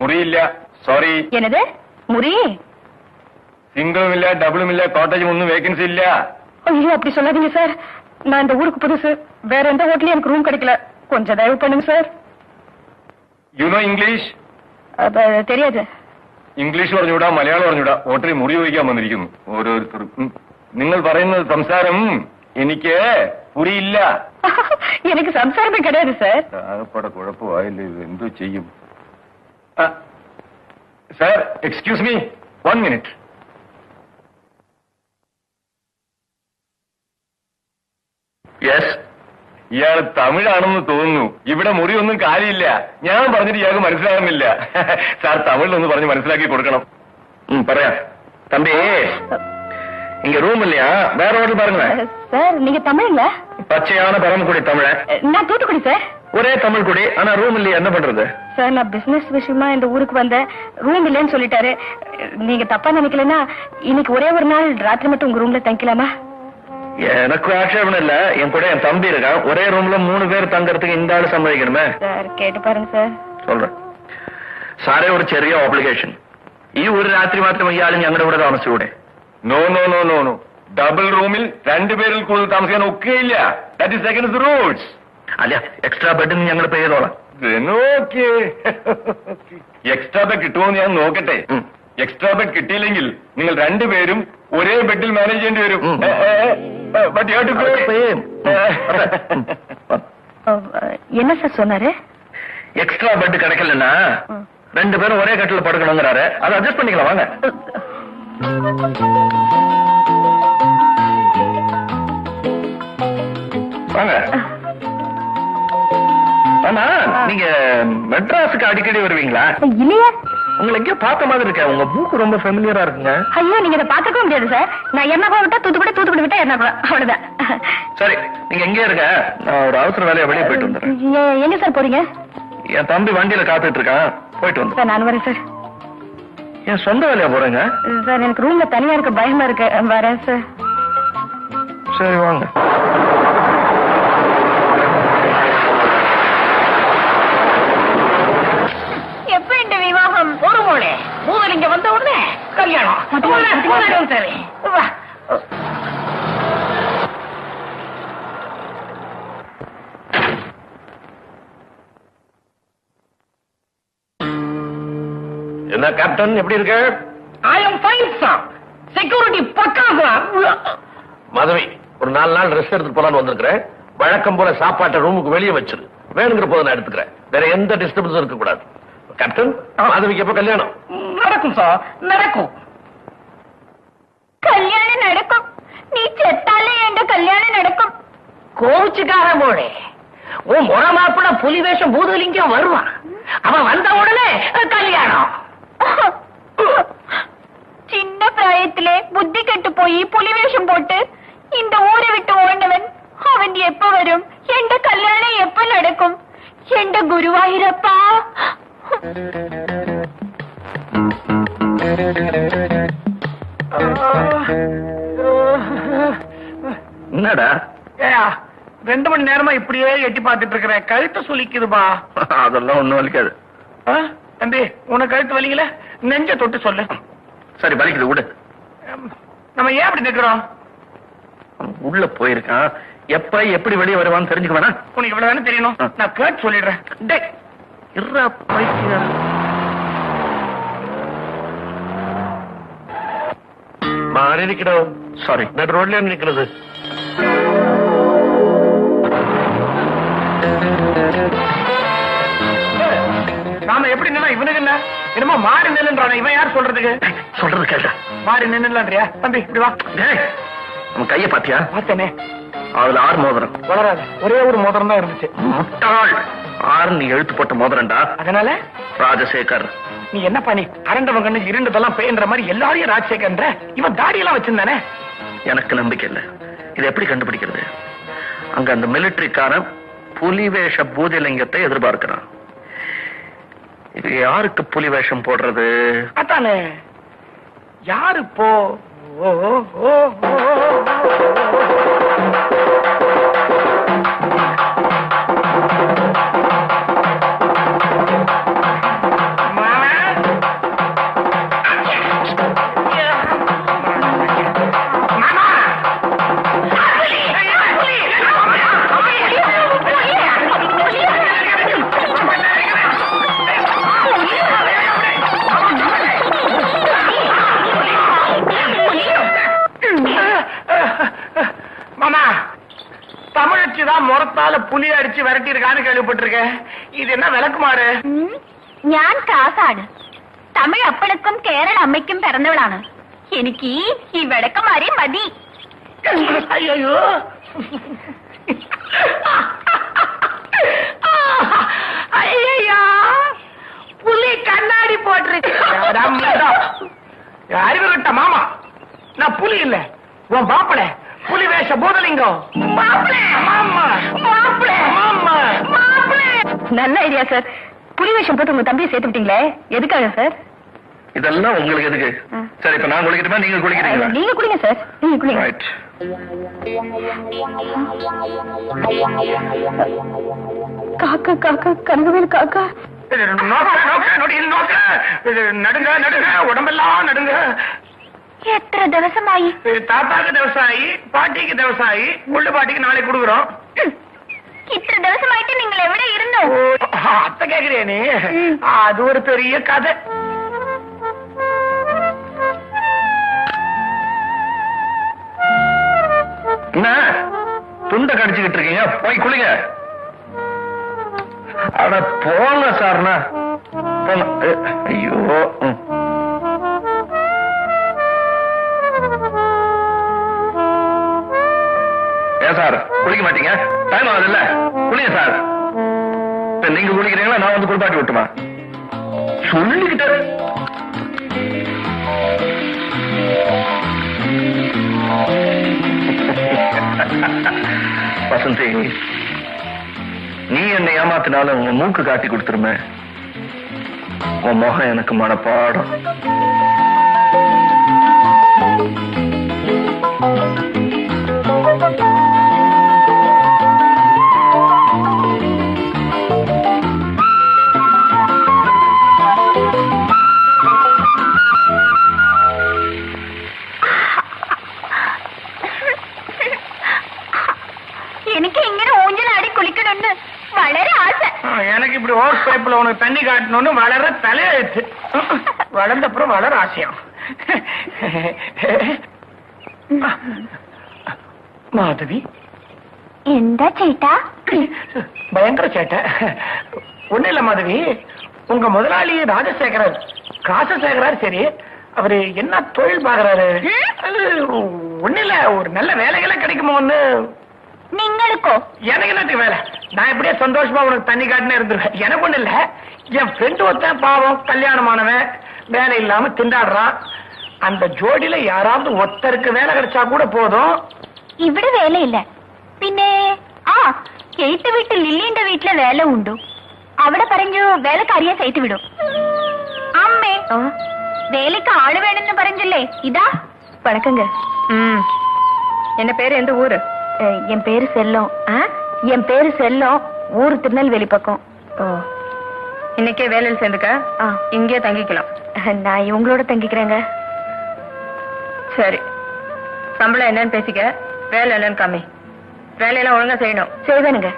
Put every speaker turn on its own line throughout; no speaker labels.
മുറിയില്ല sorry
என்னது முறி
സിംഗിളും ഇല്ല ഡബിളും ഇല്ല കോട്ടേജും ഒന്നും വേക്കൻസി ഇല്ല
ஐயோ அப்படி சொல்லாதீங்க சார் நான் இந்த ஊருக்கு புதுசு வேற எந்த ஹோட்டலையும் எனக்கு ரூம் கிடைக்கல கொஞ்சம் தயவு பண்ணுங்க சார்
യു നോ ഇംഗ്ലീഷ്
அப்ப தெரியாது
ഇംഗ്ലീഷ് പറഞ്ഞുകൂടാ മലയാളം പറഞ്ഞുകൂടാ ഹോട്ടലിൽ മുറി ചോദിക്കാൻ വന്നിരിക്കുന്നു ഓരോരുത്തർ ഉം. നിങ്ങൾ പറയുന്ന സംസാരം എനിക്ക് പുരിയില്ല
எனக்கு சம்சாரமே கிடையாது சார்
ആകപ്പാടെ കുഴപ്പമായില്ല ഇത് എന്തോ ചെയ്യും sir excuse me one minute yes ഇയാൾ തമിഴാണെന്ന് തോന്നുന്നു ഇവിടെ മുറിയൊന്നും കാര്യമില്ല ഞാൻ പറഞ്ഞിട്ട് ഇയാൾക്ക് മനസ്സിലാകുന്നില്ല സാർ തമിഴിലൊന്ന് പറഞ്ഞ് മനസ്സിലാക്കി കൊടുക്കണം ഉം, പറയാം തമ്പി இங்க ரூம் இல்லையா வேற ஹோட்டல் பாருங்களேன்
சார் நீங்க தமிழ்ல
பச்சையான பரமக்குடி தமிழ
நான் தூத்துக்குடி சார்
ஒரே தமிழ் குடி ஆனா ரூம் இல்லையா என்ன பண்றது
சார் நான் பிசினஸ் விஷயமா இந்த ஊருக்கு வந்தேன் ரூம் இல்லைன்னு சொல்லிட்டாரு நீங்க தப்பா நினைக்கலன்னா இன்னைக்கு ஒரே ஒரு நாள் ராத்திரி மட்டும் உங்க ரூம்ல தங்கிக்கலாமா
எனக்கு ஆட்சேபணம் இல்ல என் கூட என் தம்பி இருக்கான் ஒரே ரூம்ல மூணு பேர் தங்கறதுக்கு இந்த ஆளு சம்மதிக்கணுமே
சார் கேட்டு பாருங்க சார்
சொல்றேன் സാറേ ഒരു ചെറിയ ഓബ്ലിഗേഷൻ ഈ ഒരു രാത്രി മാത്രം ഇയാൾ ഞങ്ങളുടെ കൂടെ താമസിച്ചൂടെ no no no no no double റൂമിൽ രണ്ടുപേരിൽ കൂടുതൽ താമസിക്കാൻ ഒക്കെയില്ല ദാറ്റ് ഇസ് സെക്കൻഡ് റൂൾസ് അല്ല എക്സ്ട്രാ ബെഡ് ഞങ്ങൾ പേ ചെയ്തോളാം എക്സ്ട്രാ ബെഡ് കിട്ടുമോ ഞാൻ നോക്കട്ടെ എക്സ്ട്രാ ബെഡ് കിട്ടിയില്ലെങ്കിൽ നിങ്ങൾ രണ്ടുപേരും ഒരേ ബെഡിൽ മാനേജ് ചെയ്യേണ്ടി വരും ഏ, ഏ, ഏ, but you have to pay.
அஹ், என்ன சார் சொன்னாரு
எக்ஸ்ட்ரா பெட் கிடைக்கலன்னா ரெண்டு பேரும் ஒரே கட்டில படுக்கணுங்கிறாரு அதை அட்ஜஸ்ட் பண்ணிக்கலாம் வாங்க வாங்க ஆனா நீங்க மெட்ராஸுக்கு அடிக்கடி வருவீங்களா?
இல்லையா.
உங்களை எங்கேயோ பார்த்த மாதிரி இருக்க உங்க மூக்கு ரொம்ப ஃபெமிலியரா இருக்குங்க.
ஐயோ நீங்க இதை பாத்துக்க முடியாது சார் நான் எர்ணாகுளம் விட்டா தூத்துக்குடி தூத்துக்குடி விட்டா எர்ணாகுளம். அவ்வளவுதான்.
சரி நீங்க எங்கே இருக்க நான் ஒரு அவசர வேலையா வெளியே போயிட்டு வந்துடுறேன்.
எங்க சார் போறீங்க?
என் தம்பி வண்டியில காத்துட்டு இருக்கான். போயிட்டு வந்து
நான் வரேன் சார்
என் சொந்த வேலையா போறேங்க?
சார் எனக்கு ரூம்ல தனியா இருக்க பயமா இருக்கு. வரேன் சார்
சரி வாங்க
எப்ப இந்த விவாகம்
ஒரு மோளே மூதல் இங்க வந்த உடனே கல்யாணம்
மட்டும்
முதல்ல-
மட்டும்
முதல்ல வந்து சரி. வா.
என்ன கேப்டன் எப்படி இருக்க?
I am fine, sir. Security பக்கா.
மாதவி ஒரு நாலு நாள் ரெஸ்ட் எடுத்து போலான்னு வந்திருக்கிறேன். வழக்கம் போல சாப்பாட்டை ரூமுக்கு வெளியே வச்சிரு. வேணுங்கிற போது நான் எடுத்துக்கிறேன். வேற எந்த டிஸ்டர்பன்ஸும் இருக்க கூடாது கேப்டன் மாதவிக்கு எப்ப கல்யாணம்
நடக்கும் சார் நடக்கும்
கல்யாணம் நடக்கும் நீ செத்தாலே என்ற கல்யாணம் நடக்கும்
கோவிச்சுக்கார மோளே உன் முறை மாப்பிள்ள புலி வேஷம் பூதலிங்கம் வருவான் அவன் வந்த உடனே கல்யாணம்
சின்ன பிராயத்திலே புத்தி கெட்டு போய் புலி வேஷம் போட்டு இந்த ஊரை விட்டு ஓடினவன் அவன் எப்ப வரும் எந்த கல்யாணம் எப்ப நடக்கும் எந்த குருவாயிரப்பா
என்னடா?
ஏயா ரெண்டு மணி நேரமா இப்படியே எட்டி பார்த்துட்டு இருக்கிறேன் கழுத்து சுலிக்குதுபா
அதெல்லாம் ஒண்ணும் வலிக்காது.
ஆ? தம்பி உனக்கு கழுத்து வலிக்கல? நெஞ்ச தொட்டு சொல்லு.
சரி வலிக்குது விடு.
நம்ம ஏன் அப்படி நிக்கிறோம்
உள்ள போயிருக்கான். எப்ப எப்படி வெளியே வருவான்னு தெரிஞ்சுக்க வேணா.
உனக்கு இவ்வளவு தானே தெரியணும். நான் கேட்டு சொல்லிடுறேன். டேய்
இருடா, பைத்தியம். மாறி நிக்கணும் சாரி நடு ரோட்ல நிக்கிறது
நாம எப்படி நின்னா இவனுக்கு என்ன என்னமோ மாறி நில்லுன்றான இவன் யார் சொல்றதுக்கு
சொல்றது கேட்டா
மாறி நின்னுலான்றியா தம்பி இப்படி வா
டேய், நம்ம கைய பாத்தியா
பார்த்தனே
அதுல ஆறு மோதிரம்
வளராது ஒரே ஒரு மோதிரம் தான் இருந்துச்சு
முட்டாள் ஆறு நீ எழுத்து போட்ட மோதிரம்டா.
அதனால?
ராஜசேகர்.
நீ என்ன பண்ணி அரண்டவன் கண்ணு இருண்டதெல்லாம் பேன்ற மாதிரி எல்லாரையும் ராஜசேகர்ன்ற? இவன் தாடியெல்லாம் வச்சிருந்தானே?
எனக்கு நம்பிக்கை இல்ல. இதை எப்படி கண்டுபிடிக்கிறது? அங்க அந்த மிலிட்டரிக்காரன் புலி வேஷ பூஜலிங்கத்தை எதிர்பார்க்கிறான். இது யாருக்கு புலி வேஷம் போடுறது?
அதானே. யாரு இப்போ ஓ ஓ ஓ. முறத்தால புலி அடிச்சு விரட்டி இருக்கான்னு கேள்விப்பட்டிருக்கேன் இது என்ன விளக்குமாறு
ഉം, ഞാൻ കാസാണ് തമിഴ് അപ്പണക്കും കേരള അമ്മയ്ക്കും പിറന്നവളാണ് എനിക്ക് ഈ ഈ വിളക്കമാരെ മതി
ஐயோ ஐயா புலி கண்ணாடி போட்டுருச்சு அறிவு கிட்ட மாமா நான் புலி இல்ல உன் மாப்பிள புலி வேஷ பூதலிங்கம்
நல்ல ஐடியா சார். புலி வேஷம் போட்டு உங்க தம்பியை சேர்த்து விட்டீங்களே? எதுக்காக சார்?
இதெல்லாம் உங்களுக்கு எதுக்கு? சரி இப்ப நான் குளிக்கட்டுமா? நீங்க குளிக்கிறீங்களா?
நீங்க குடிங்க சார். நீங்க குடிங்க
ரைட்
காக்கா காக்கா கனகவேல் காக்கா.
நோக்க நோக்க நொடியில் நோக்க. நடுங்க நடுங்க உடம்பெல்லாம் நடுங்க.
എത്ര ദിവസമായി
தாத்தாக்கு விவசாயி பாட்டிக்கு விவசாயி முள்ளு பாட்டிக்கு நாளைக்கு கொடுக்குறோம்
ഉം. ഇത്ര ദിവസമായിട്ട് നിങ്ങൾ എവിടെ ഇരുന്നു
ஓ, அத்தை கேக்குறியா நீ அது ஒரு பெரிய கதை
என்ன துண்டை கடிச்சுக்கிட்டு இருக்கீங்க போய் குளிங்க அட போங்க சார்னா போங்க ஏ, ஐயோ சார் குளிக்க மாட்டீங்க? டைம் ஆகுது இல்ல குளிங்க சார். இப்ப நீங்க குளிக்கிறீங்களா? நான் வந்து குளிப்பாட்டி விட்டுமா? சொல்லிக்கிட்டே. வசந்தி நீ என்னை ஏமாத்தினாலும் உன் மூக்கு காட்டி கொடுத்துருமே. உன் முகம் எனக்கு மனப்பாடம்.
அவனுக்கு தண்ணி காட்டணும்னு வளர தலையெழுத்து. வளர்ந்த அப்புறம் வளர ஆசையம். மாதவி.
எந்த சேட்டா
பயங்கர சேட்டை. ஒண்ணு இல்ல மாதவி. உங்க முதலாளி ராஜசேகரர் காசு சேகரார் சரி அவரு என்ன தொழில் பாக்குறாரு ஒண்ணு இல்ல ஒரு நல்ல வேலைகளை கிடைக்குமோன்னு
നിങ്ങൾക്കോ
எனக்கு என்னத்துக்கு வேலை நான் எப்படியே சந்தோஷமா உனக்கு தண்ணி காட்டுன்னு இருந்துருவேன் எனக்கு ஒண்ணு இல்ல என் ஃப்ரெண்டு ஒருத்தன் பாவம் கல்யாணமானவன் வேலை இல்லாம திண்டாடுறான் அந்த ஜோடியில யாராவது ஒருத்தருக்கு வேலை கிடைச்சா கூட போதும்
ഇവിടെ വേലയില്ല പിന്നെ ആ എയ്ത്ത് വീട്ടിൽ ലില്ലിന്റെ വീട്ടിലെ വേല ഉണ്ടു അവിടെ പറഞ്ഞു വേലക്കാരിയെ സൈറ്റ് വിടും അമ്മേ வேலைக்கு ஆளு வேணும்னு பறஞ்சில்லே இதா வணக்கங்க ம் என்ன பேரு எந்த ஊரு என் பேரு செல்லம். என் பேரு செல்லம் ஊரு திருநெல்வேலி பக்கம். ஓ. இன்னைக்கே வேலையில் சேர்ந்துக்க? இங்கே தங்கிக்கலாம். நான் இவங்களோட தங்கிக்கிறேங்க. சரி. சம்பளம் என்னன்னு பேசிக்க. வேலை என்னன்னு காமி வேலையெல்லாம் ஒழுங்கா செய்யணும். செய்வேனுங்க.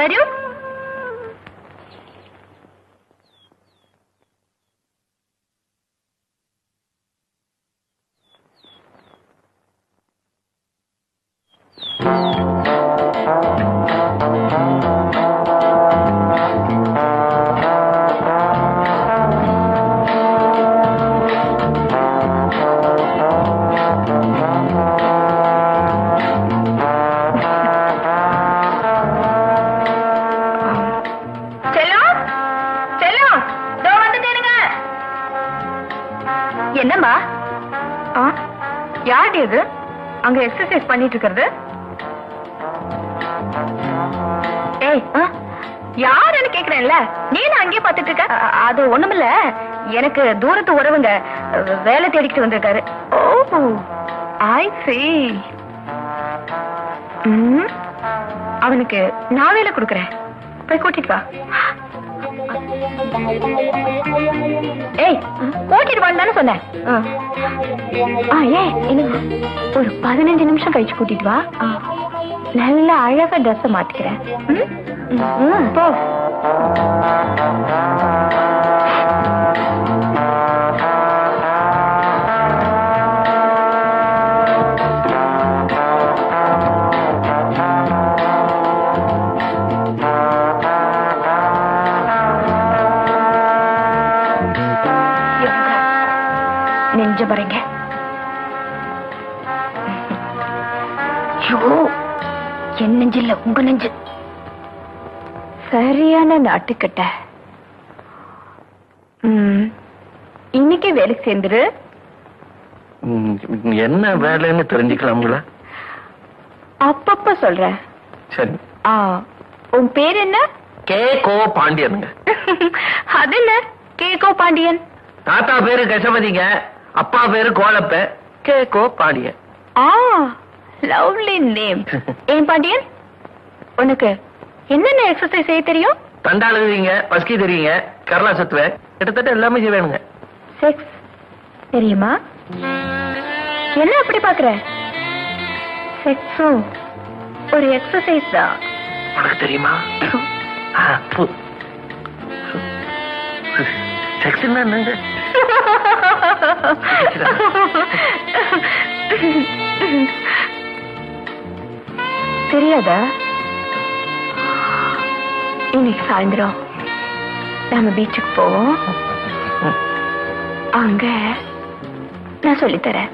வரு செல்லம் செல்லம் இதோ வந்துட்டேனுங்க என்னம்மா? ஆ? யாருடைய இது? அங்க எக்ஸசைஸ் பண்ணிட்டு இருக்கிறது? யாருன்னு கேக்குறேன்ல? நீ நான் அங்கேயே பாத்துட்டு இருக்க? அது ஒண்ணுமில்ல. எனக்கு தூரத்து உறவுங்க வேலை தேடிக்கிட்டு வந்திருக்காரு. ஓ ஐ சி அவனுக்கு நான் வேலை கொடுக்குறேன். போய் கூட்டிட்டு வா. ஏய் கூட்டிட்டு வான்னு தானே சொன்னேன். ஆ. ஏய் ஒரு பதினஞ்சு நிமிஷம் கழிச்சு கூட்டிட்டு வா. நல்ல அழகா ட்ரெஸ் மாத்திக்கிறேன். போ
நெஞ்ச பாருங்க ஐயோ என் நெஞ்சில்ல உங்க நெஞ்சு. சரியான நாட்டுக்கிட்ட. இன்னைக்கு வேலைக்கு சேர்ந்துரு.
என்ன வேலைன்னு தெரிஞ்சுக்கலாம்ங்களா
அப்பப்ப சொல்றேன்
சரி.
உன் பேர் என்ன?
கே கோ பாண்டியனுங்க.
அது என்ன? கேகோ பாண்டியன்.
தாத்தா பேரு கசபதிங்க அப்பா பேரு கோலப்ப கே கோ பாண்டியன்.
Ah lovely name. ஏன் பாண்டியன்? உனக்கு என்னென்ன எக்ஸசைஸ் செய்ய தெரியும்?
தண்டாளுவீங்க பஸ்கி தெரியுங்க கரலா சத்துவேன். கிட்டத்தட்ட எல்லாமே செய்வேனுங்க.
செக்ஸ் தெரியுமா? என்ன அப்படி பாக்குற? செக்ஸும் ஒரு எக்ஸசைஸ் தான்.
உனக்கு தெரியுமா? செக்ஸ் என்னங்க?
தெரியாதா? இன்னைக்கு சாயந்தரம். நம்ம பீச்சுக்கு போவோம். அங்க நான் சொல்லித்தரேன்?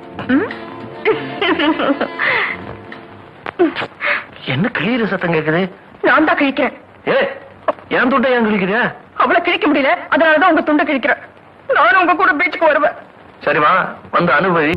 என்ன கிளியிற சத்தம் கேக்குது?
நான் தான் கிழிக்கிறேன்.
ஏ என் துட்டை ஏன் கிழிக்கிறியா?
அவளை கிழிக்க முடியல. அதனாலதான் உங்க துண்டை கிழிக்கிறேன். நானும் உங்க கூட பீச்சுக்கு வருவேன்.
சரிமா வந்து அனுபவி.